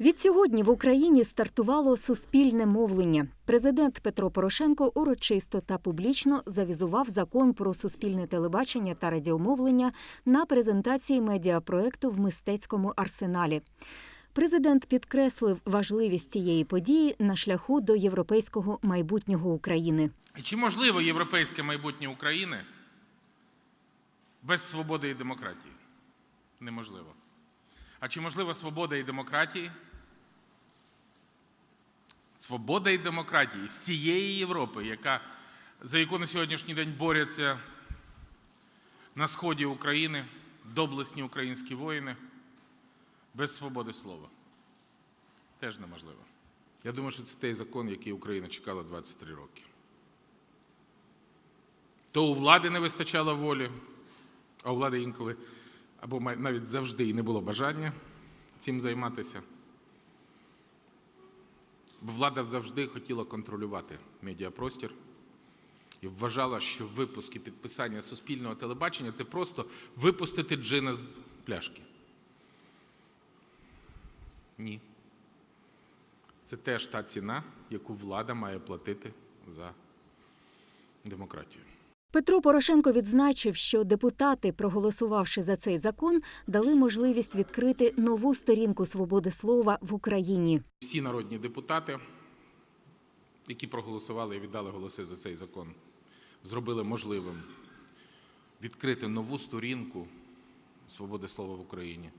Відсьогодні в Україні стартувало суспільне мовлення. Президент Петро Порошенко урочисто та публічно завізував закон про суспільне телебачення та радіомовлення на презентації медіапроекту в мистецькому арсеналі. Президент підкреслив важливість цієї події на шляху до європейського майбутнього України. Чи можливо європейське майбутнє України без свободи і демократії? Неможливо. А чи можлива свобода і демократії? Свобода і демократії всієї Європи, яка, за яку на сьогоднішній день борються на сході України доблесні українські воїни, без свободи слова. Теж неможливо. Я думаю, що це той закон, який Україна чекала 23 роки. То у влади не вистачало волі, а у влади інколи або навіть завжди і не було бажання цим займатися. Бо влада завжди хотіла контролювати медіапростір і вважала, що випуск і підписання суспільного телебачення це просто випустити джина з пляшки. Ні. Це теж та ціна, яку влада має платити за демократію. Петро Порошенко відзначив, що депутати, проголосувавши за цей закон, дали можливість відкрити нову сторінку свободи слова в Україні. Всі народні депутати, які проголосували і віддали голоси за цей закон, зробили можливим відкрити нову сторінку свободи слова в Україні.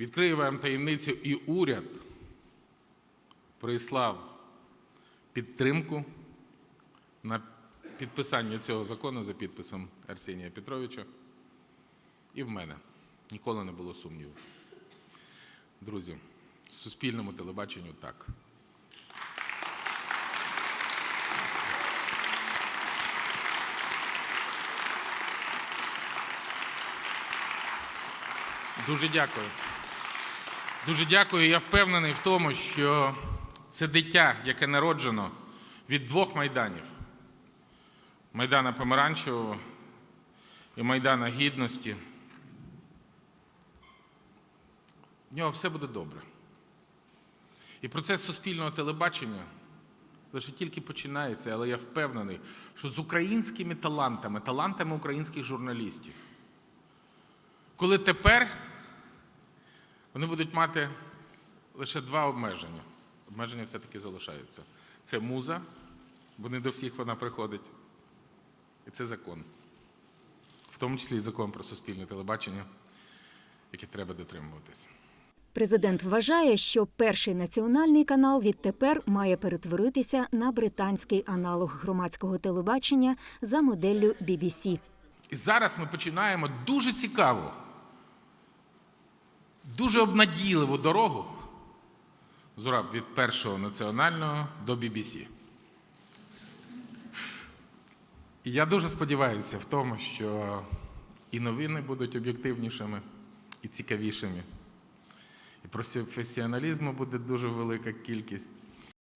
Відкрию вам таємницю, і уряд прислав підтримку на підписання цього закону за підписом Арсенія Петровича. І в мене ніколи не було сумніву. Друзі, суспільному телебаченню так. Дуже дякую. Дуже дякую. Я впевнений в тому, що це дитя, яке народжено від двох майданів: Майдана Помаранчевого і Майдана Гідності. В нього все буде добре. І процес суспільного телебачення лише тільки починається, але я впевнений, що з українськими талантами, талантами українських журналістів, коли тепер вони будуть мати лише два обмеження. Обмеження все-таки залишаються. Це муза, бо не до всіх вона приходить. І це закон. В тому числі і закон про суспільне телебачення, який треба дотримуватися. Президент вважає, що перший національний канал відтепер має перетворитися на британський аналог громадського телебачення за моделлю BBC. І зараз ми починаємо дуже цікаву, дуже обнадійливу дорогу Зураб, від першого національного до BBC. Я дуже сподіваюся в тому, що і новини будуть об'єктивнішими і цікавішими. І професіоналізму буде дуже велика кількість.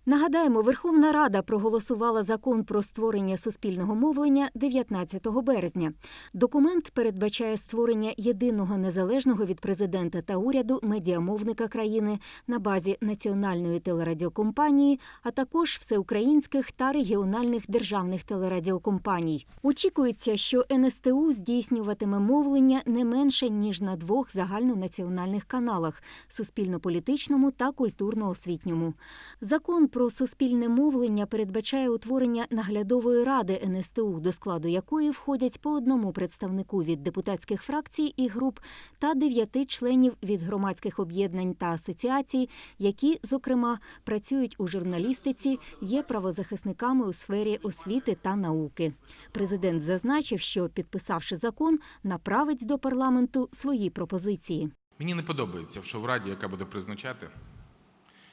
Нагадаємо, Верховна Рада проголосувала закон про створення суспільного мовлення 19 березня. Документ передбачає створення єдиного незалежного від президента та уряду медіамовника країни на базі національної телерадіокомпанії, а також всеукраїнських та регіональних державних телерадіокомпаній. Очікується, що НСТУ здійснюватиме мовлення не менше ніж на двох загальнонаціональних каналах суспільно-політичному та культурно-освітньому. Закон про суспільне мовлення передбачає утворення наглядової ради НСТУ, до складу якої входять по одному представнику від депутатських фракцій і груп та дев'яти членів від громадських об'єднань та асоціацій, які, зокрема, працюють у журналістиці, є правозахисниками у сфері освіти та науки. Президент зазначив, що підписавши закон, направить до парламенту свої пропозиції. Мені не подобається, що в Раді, яка буде призначати,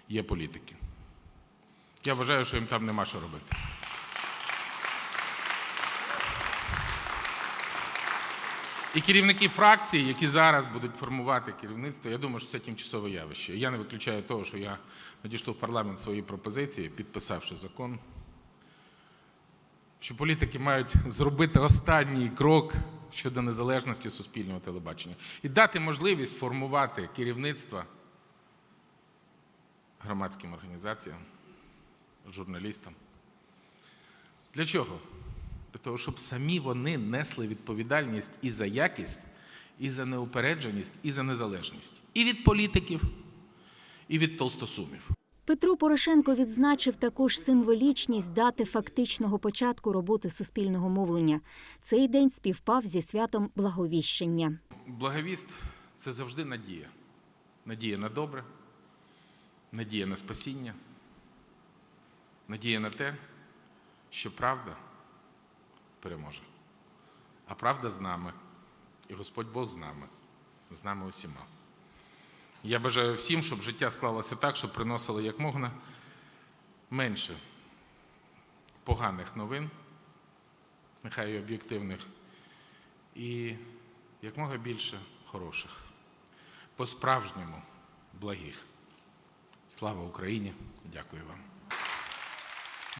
є політики. Я вважаю, що їм там нема що робити. І керівники фракцій, які зараз будуть формувати керівництво, я думаю, що це тимчасове явище. Я не виключаю того, що я надішлю в парламент свої пропозиції, підписавши закон, що політики мають зробити останній крок щодо незалежності суспільного телебачення і дати можливість формувати керівництва громадським організаціям, журналістам. Для чого? Для того, щоб самі вони несли відповідальність і за якість, і за неупередженість, і за незалежність. І від політиків, і від толстосумів. Петро Порошенко відзначив також символічність дати фактичного початку роботи суспільного мовлення. Цей день співпав зі святом Благовіщення. Благовіст це завжди надія. Надія на добре, надія на спасіння, надія на те, що правда переможе. А правда з нами, і Господь Бог з нами, з нами усіма. Я бажаю всім, щоб життя склалося так, щоб приносило як можна менше поганих новин, нехай і об'єктивних, і якмога більше хороших, по-справжньому благих. Слава Україні! Дякую вам.